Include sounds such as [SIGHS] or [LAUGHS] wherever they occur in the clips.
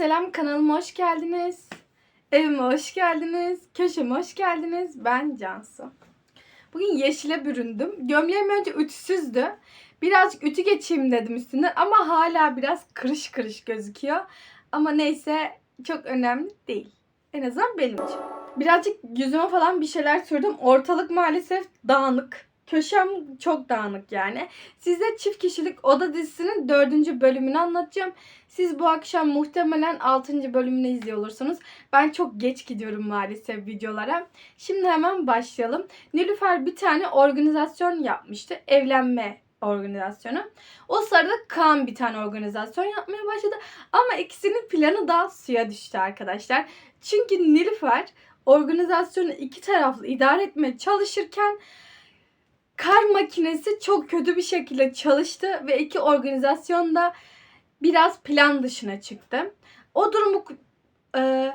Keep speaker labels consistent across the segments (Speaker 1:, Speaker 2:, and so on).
Speaker 1: Selam. Kanalıma hoş geldiniz. Evime hoş geldiniz. Köşeme hoş geldiniz. Ben Cansu. Bugün yeşile büründüm. Gömleğim önce ütüsüzdü. Birazcık ütü geçeyim dedim üstüne ama hala biraz kırış kırış gözüküyor. Ama neyse çok önemli değil. En azından benim için. Birazcık yüzüme falan bir şeyler sürdüm. Ortalık maalesef dağınık. Köşem çok dağınık yani. Size çift kişilik oda dizisinin dördüncü bölümünü anlatacağım. Siz bu akşam muhtemelen 6. bölümünü izliyor olursunuz. Ben çok geç gidiyorum maalesef videolara. Şimdi hemen başlayalım. Nilüfer bir tane organizasyon yapmıştı. Evlenme organizasyonu. O sırada Kaan bir tane organizasyon yapmaya başladı. Ama ikisinin planı da suya düştü arkadaşlar. Çünkü Nilüfer organizasyonu iki taraflı idare etmeye çalışırken kar makinesi çok kötü bir şekilde çalıştı ve iki organizasyon da biraz plan dışına çıktı. O durumu e,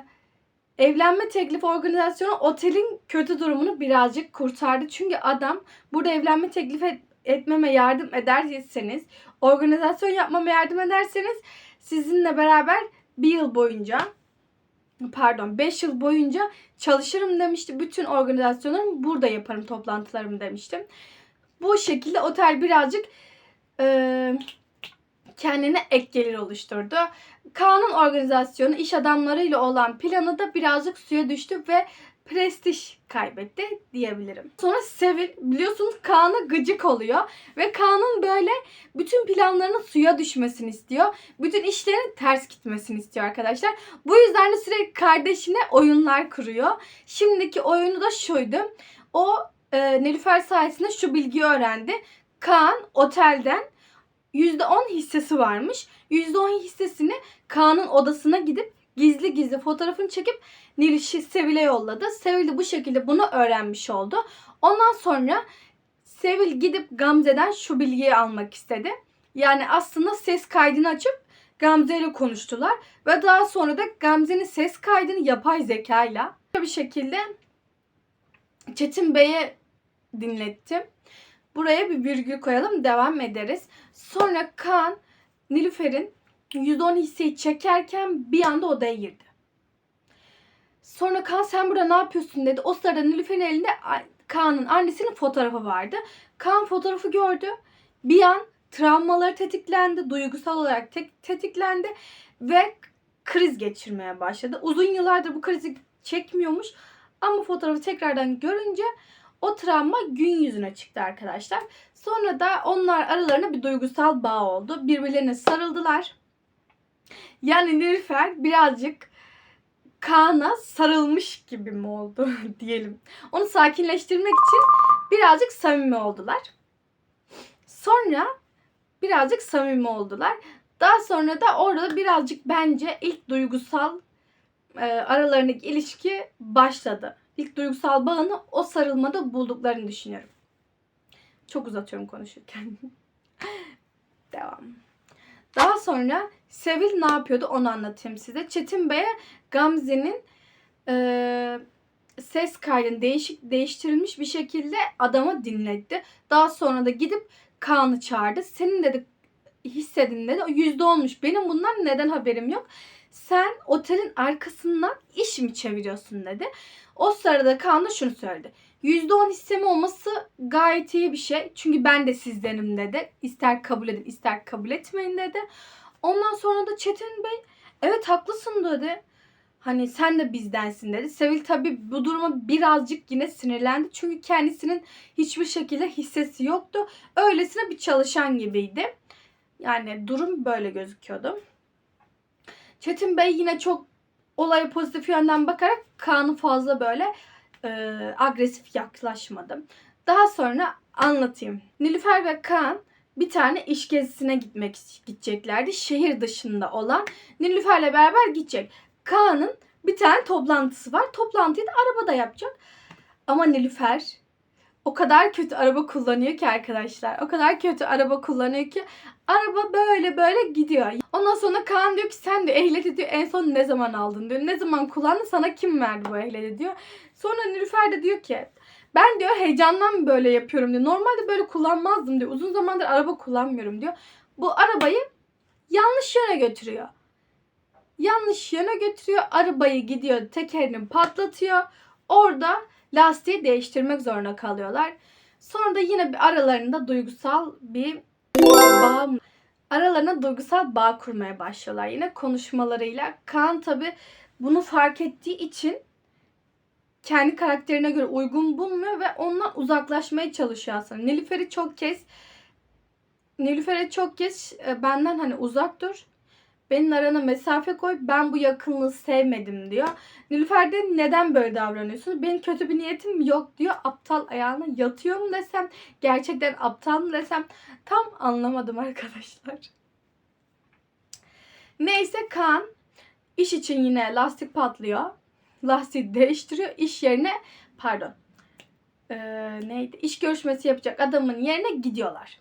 Speaker 1: evlenme teklifi organizasyonu otelin kötü durumunu birazcık kurtardı. Çünkü adam burada evlenme teklif et- etmeme yardım ederseniz, organizasyon yapmama yardım ederseniz sizinle beraber bir yıl boyunca pardon 5 yıl boyunca çalışırım demişti. Bütün organizasyonlarımı burada yaparım toplantılarımı demiştim. Bu şekilde otel birazcık e, kendine ek gelir oluşturdu. Kaan'ın organizasyonu iş adamlarıyla olan planı da birazcık suya düştü ve prestij kaybetti diyebilirim. Sonra Sevil biliyorsunuz Kaan'a gıcık oluyor ve Kaan'ın böyle bütün planlarının suya düşmesini istiyor. Bütün işlerin ters gitmesini istiyor arkadaşlar. Bu yüzden de sürekli kardeşine oyunlar kuruyor. Şimdiki oyunu da şuydu. O e, Nilüfer sayesinde şu bilgiyi öğrendi. Kaan otelden %10 hissesi varmış. %10 hissesini Kaan'ın odasına gidip gizli gizli fotoğrafını çekip Niliş'i Sevil'e yolladı. Sevil de bu şekilde bunu öğrenmiş oldu. Ondan sonra Sevil gidip Gamze'den şu bilgiyi almak istedi. Yani aslında ses kaydını açıp Gamze ile konuştular. Ve daha sonra da Gamze'nin ses kaydını yapay zekayla bir şekilde Çetin Bey'e dinlettim. Buraya bir virgül koyalım devam ederiz. Sonra Kaan Nilüfer'in 110 hisseyi çekerken bir anda odaya girdi. Sonra Kaan sen burada ne yapıyorsun dedi. O sırada Nilüfer'in elinde Kaan'ın annesinin fotoğrafı vardı. Kaan fotoğrafı gördü. Bir an travmaları tetiklendi. Duygusal olarak te- tetiklendi. Ve kriz geçirmeye başladı. Uzun yıllardır bu krizi çekmiyormuş. Ama fotoğrafı tekrardan görünce o travma gün yüzüne çıktı arkadaşlar. Sonra da onlar aralarında bir duygusal bağ oldu. Birbirlerine sarıldılar. Yani Nilüfer birazcık Kaan'a sarılmış gibi mi oldu [LAUGHS] diyelim. Onu sakinleştirmek için birazcık samimi oldular. Sonra birazcık samimi oldular. Daha sonra da orada birazcık bence ilk duygusal e, aralarındaki ilişki başladı. İlk duygusal bağını o sarılmada bulduklarını düşünüyorum. Çok uzatıyorum konuşurken. [LAUGHS] Devam. Daha sonra Sevil ne yapıyordu onu anlatayım size. Çetin Bey'e Gamze'nin e, ses kaydını değişik değiştirilmiş bir şekilde adama dinletti. Daha sonra da gidip Kaan'ı çağırdı. Senin dedi hissedin dedi. Yüzde olmuş. Benim bundan neden haberim yok. Sen otelin arkasından iş mi çeviriyorsun dedi. O sırada Kaan da şunu söyledi. %10 hissem olması gayet iyi bir şey. Çünkü ben de sizdenim dedi. İster kabul edin ister kabul etmeyin dedi. Ondan sonra da Çetin Bey evet haklısın dedi. Hani sen de bizdensin dedi. Sevil tabi bu duruma birazcık yine sinirlendi. Çünkü kendisinin hiçbir şekilde hissesi yoktu. Öylesine bir çalışan gibiydi. Yani durum böyle gözüküyordu. Çetin Bey yine çok olaya pozitif yönden bakarak Kaan'ı fazla böyle e, agresif yaklaşmadım. Daha sonra anlatayım. Nilüfer ve Kaan bir tane iş gezisine gitmek gideceklerdi. Şehir dışında olan Nilüfer'le beraber gidecek. Kaan'ın bir tane toplantısı var. Toplantıyı da arabada yapacak. Ama Nilüfer o kadar kötü araba kullanıyor ki arkadaşlar. O kadar kötü araba kullanıyor ki araba böyle böyle gidiyor. Ondan sonra Kaan diyor ki sen de ehliyeti diyor en son ne zaman aldın diyor. Ne zaman kullandın sana kim verdi bu ehliyeti diyor. Sonra Nilüfer de diyor ki ben diyor heyecandan böyle yapıyorum diyor. Normalde böyle kullanmazdım diyor. Uzun zamandır araba kullanmıyorum diyor. Bu arabayı yanlış yöne götürüyor. yanlış yöne götürüyor. Arabayı gidiyor tekerini patlatıyor. Orada lastiği değiştirmek zorunda kalıyorlar. Sonra da yine bir aralarında duygusal bir bağ aralarına duygusal bağ kurmaya başlıyorlar. Yine konuşmalarıyla. Kaan tabi bunu fark ettiği için kendi karakterine göre uygun bulmuyor ve ondan uzaklaşmaya çalışıyor aslında. Nilüfer'i çok kez Nilüfer'e çok kez e, benden hani uzak dur. Benim arana mesafe koy. Ben bu yakınlığı sevmedim diyor. Nilüfer de neden böyle davranıyorsun? Benim kötü bir niyetim yok diyor. Aptal ayağına yatıyor mu desem? Gerçekten aptal mı desem? Tam anlamadım arkadaşlar. Neyse Kaan iş için yine lastik patlıyor. Lastiği değiştiriyor. İş yerine pardon. Ee, neydi? İş görüşmesi yapacak adamın yerine gidiyorlar.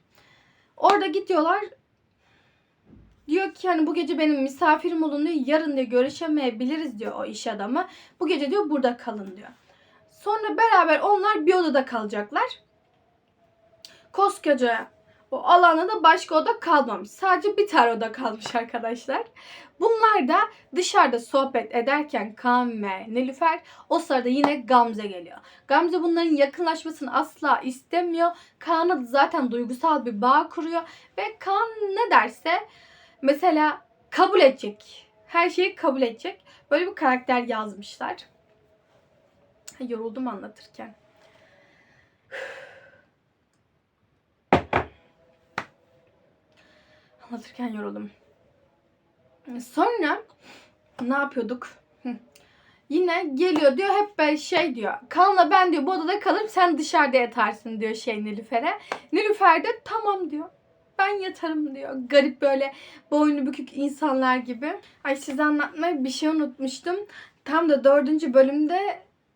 Speaker 1: Orada gidiyorlar. Diyor ki hani bu gece benim misafirim olun diyor. Yarın diyor görüşemeyebiliriz diyor o iş adamı. Bu gece diyor burada kalın diyor. Sonra beraber onlar bir odada kalacaklar. Koskoca o alanda da başka oda kalmamış. Sadece bir tane oda kalmış arkadaşlar. Bunlar da dışarıda sohbet ederken Kaan ve Nilüfer o sırada yine Gamze geliyor. Gamze bunların yakınlaşmasını asla istemiyor. Kaan'a zaten duygusal bir bağ kuruyor. Ve Kaan ne derse mesela kabul edecek. Her şeyi kabul edecek. Böyle bir karakter yazmışlar. Yoruldum anlatırken. [SIGHS] Anlatırken yoruldum. Sonra ne yapıyorduk? Yine geliyor diyor hep böyle şey diyor. Kanla ben diyor bu odada kalırım sen dışarıda yatarsın diyor şey Nilüfer'e. Nilüfer de tamam diyor. Ben yatarım diyor. Garip böyle boynu bükük insanlar gibi. Ay size anlatmayı bir şey unutmuştum. Tam da dördüncü bölümde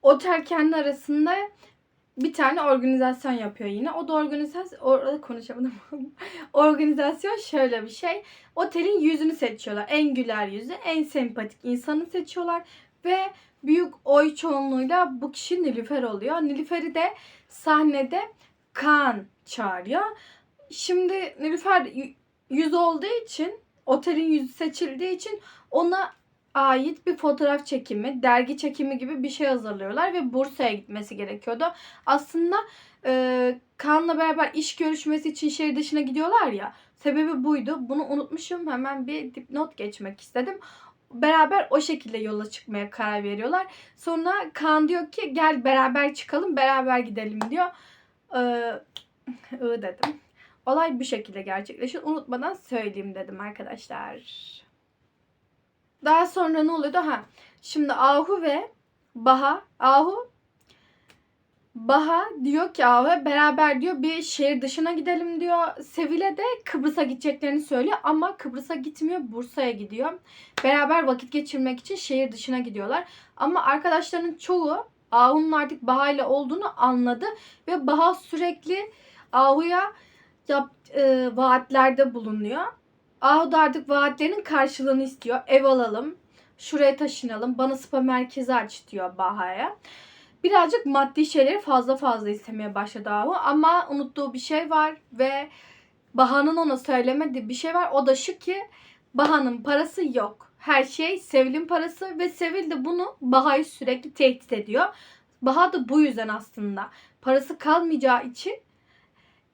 Speaker 1: otel kendi arasında bir tane organizasyon yapıyor yine. O da organizasyon orada konuşamadım. [LAUGHS] organizasyon şöyle bir şey. Otelin yüzünü seçiyorlar. En güler yüzü, en sempatik insanı seçiyorlar ve büyük oy çoğunluğuyla bu kişi Nilüfer oluyor. Nilüfer'i de sahnede Kaan çağırıyor. Şimdi Nilüfer y- yüz olduğu için otelin yüzü seçildiği için ona ait bir fotoğraf çekimi, dergi çekimi gibi bir şey hazırlıyorlar ve Bursa'ya gitmesi gerekiyordu. Aslında e, Kaan'la beraber iş görüşmesi için şehir dışına gidiyorlar ya. Sebebi buydu. Bunu unutmuşum. Hemen bir dipnot geçmek istedim. Beraber o şekilde yola çıkmaya karar veriyorlar. Sonra Kaan diyor ki gel beraber çıkalım, beraber gidelim diyor. Ee, ı dedim. Olay bu şekilde gerçekleşiyor. Unutmadan söyleyeyim dedim arkadaşlar. Daha sonra ne oluyordu? Ha, şimdi Ahu ve Baha, Ahu Baha diyor ki Ahu beraber diyor bir şehir dışına gidelim diyor. Sevile de Kıbrıs'a gideceklerini söylüyor ama Kıbrıs'a gitmiyor, Bursa'ya gidiyor. Beraber vakit geçirmek için şehir dışına gidiyorlar. Ama arkadaşlarının çoğu Ahu'nun artık Baha ile olduğunu anladı ve Baha sürekli Ahu'ya yap, e, vaatlerde bulunuyor. Ahu da artık vaatlerinin karşılığını istiyor. Ev alalım, şuraya taşınalım, bana spa merkezi aç diyor Baha'ya. Birazcık maddi şeyleri fazla fazla istemeye başladı Ahu ama unuttuğu bir şey var ve Baha'nın ona söylemediği bir şey var. O da şu ki Baha'nın parası yok. Her şey Sevil'in parası ve Sevil de bunu Baha'yı sürekli tehdit ediyor. Baha da bu yüzden aslında parası kalmayacağı için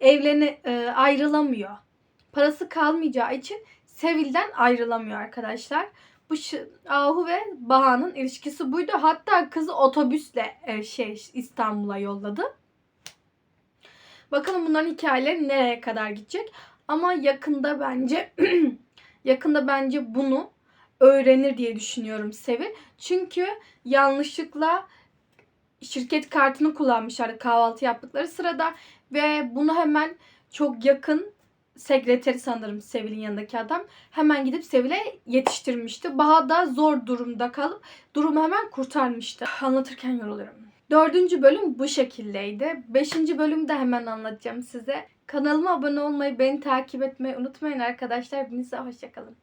Speaker 1: evleni e, ayrılamıyor. Parası kalmayacağı için Sevil'den ayrılamıyor arkadaşlar. Bu Ahu ve Baha'nın ilişkisi buydu. Hatta kızı otobüsle e, şey İstanbul'a yolladı. Bakalım bunların hikayeleri nereye kadar gidecek. Ama yakında bence [CLEARS THROAT] yakında bence bunu öğrenir diye düşünüyorum Sevil. Çünkü yanlışlıkla şirket kartını kullanmışlar kahvaltı yaptıkları sırada ve bunu hemen çok yakın sekreteri sanırım Sevil'in yanındaki adam hemen gidip Sevil'e yetiştirmişti. Baha da zor durumda kalıp durumu hemen kurtarmıştı. Anlatırken yoruluyorum. Dördüncü bölüm bu şekildeydi. Beşinci bölümü de hemen anlatacağım size. Kanalıma abone olmayı, beni takip etmeyi unutmayın arkadaşlar. Hepinize hoşçakalın.